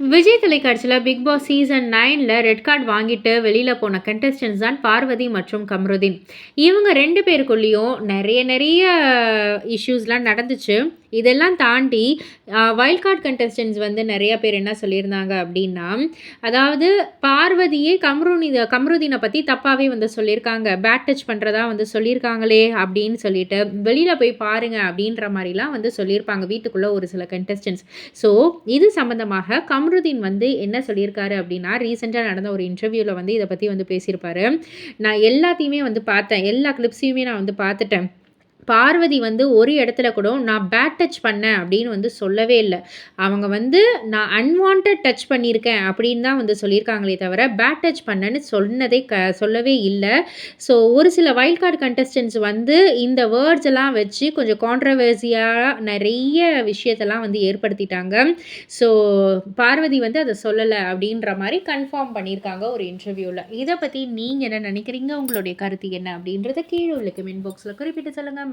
விஜய் தொலைக்காட்சியில் Bigg Boss season நைனில் red card வாங்கிட்டு வெளியில் போன கண்டஸ்டன்ஸ் தான் பார்வதி மற்றும் கம்ருதீன். இவங்க ரெண்டு பேருக்குள்ளேயும் நிறைய நிறைய இஷ்யூஸ்லாம் நடந்துச்சு. இதெல்லாம் தாண்டி வைல்ட் கார்டு கண்டஸ்டன்ஸ் வந்து நிறைய பேர் என்ன சொல்லியிருந்தாங்க அப்படின்னா அதாவது பார்வதியே கம்ருனி கம்ருதீனை பற்றி தப்பாகவே வந்து சொல்லியிருக்காங்க. பேட் டச் பண்ணுறதா வந்து சொல்லியிருக்காங்களே அப்படின்னு சொல்லிட்டு வெளியில் போய் பாருங்கள் அப்படின்ற மாதிரிலாம் வந்து சொல்லியிருப்பாங்க வீட்டுக்குள்ளே ஒரு சில கண்டஸ்டன்ஸ் ஸோ இது சம்மந்தமாக கம்ருதீன் வந்து என்ன சொல்லியிருக்காரு அப்படின்னா ரீசெண்டாக நடந்த ஒரு இன்டர்வியூவில் வந்து இதை பற்றி வந்து பேசியிருப்பாரு. நான் எல்லாத்தையுமே வந்து பார்த்தேன். எல்லா கிளிப்ஸையுமே நான் வந்து பார்த்துட்டேன். பார்வதி வந்து ஒரு இடத்துல கூட நான் பேட் டச் பண்ணேன் அப்படின்னு வந்து சொல்லவே இல்லை. அவங்க வந்து நான் அன்வான்ட் டச் பண்ணியிருக்கேன் அப்படின்னு தான் வந்து சொல்லியிருக்காங்களே தவிர பேட் டச் பண்ணேன்னு சொன்னதே க சொல்லவே இல்லை. ஸோ ஒரு சில வைல்ட் கார்டு கண்டஸ்டன்ஸ் வந்து இந்த வேர்ட்ஸ் எல்லாம் வச்சு கொஞ்சம் கான்ட்ரவர்சியாக நிறைய விஷயத்தெல்லாம் வந்து ஏற்படுத்திட்டாங்க. ஸோ பார்வதி வந்து அதை சொல்லலை அப்படின்ற மாதிரி கன்ஃபார்ம் பண்ணியிருக்காங்க ஒரு இன்டர்வியூவில் இதை பற்றி நீங்கள் என்ன நினைக்கிறீங்க? உங்களுடைய கருத்து என்ன அப்படின்றத கீழே உள்ள கமெண்ட் பாக்ஸில் குறிப்பிட்டு சொல்லுங்கள்